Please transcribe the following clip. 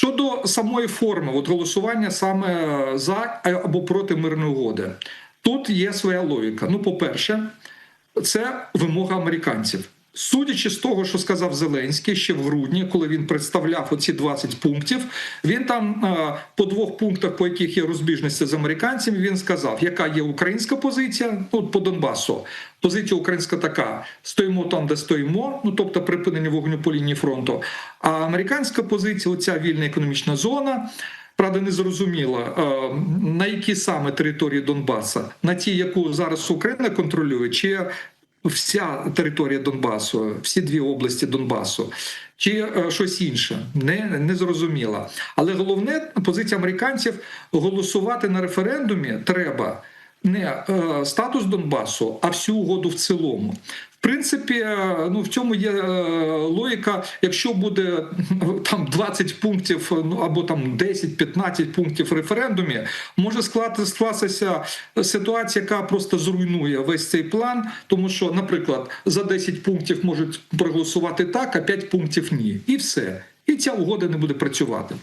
Щодо самої форми, от голосування саме за або проти мирної угоди, тут є своя логіка. Ну, по-перше, це вимога американців. Судячи з того, що сказав Зеленський ще в грудні, коли він представляв оці 20 пунктів, він там е, по двох пунктах, по яких є розбіжності з американцями, він сказав, яка є українська позиція. Ну по Донбасу. Позиція українська така: стоїмо там, де стоїмо, ну тобто припинення вогню по лінії фронту. А американська позиція, оця вільна економічна зона. Правда, не зрозуміло, е, на які саме території Донбаса, на ті, яку зараз Україна контролює, чи вся територія Донбасу, всі дві області Донбасу, чи е, щось інше, не, не зрозуміло. Але головне позиція американців голосувати на референдумі треба не е, статус Донбасу, а всю угоду в цілому. Принципі, е, ну в цьому є е, логіка. Якщо буде там 20 пунктів, ну або там 10-15 пунктів в референдумі, може скластися ситуація, яка просто зруйнує весь цей план, тому що, наприклад, за 10 пунктів можуть проголосувати так, а 5 пунктів ні, і все. І ця угода не буде працювати.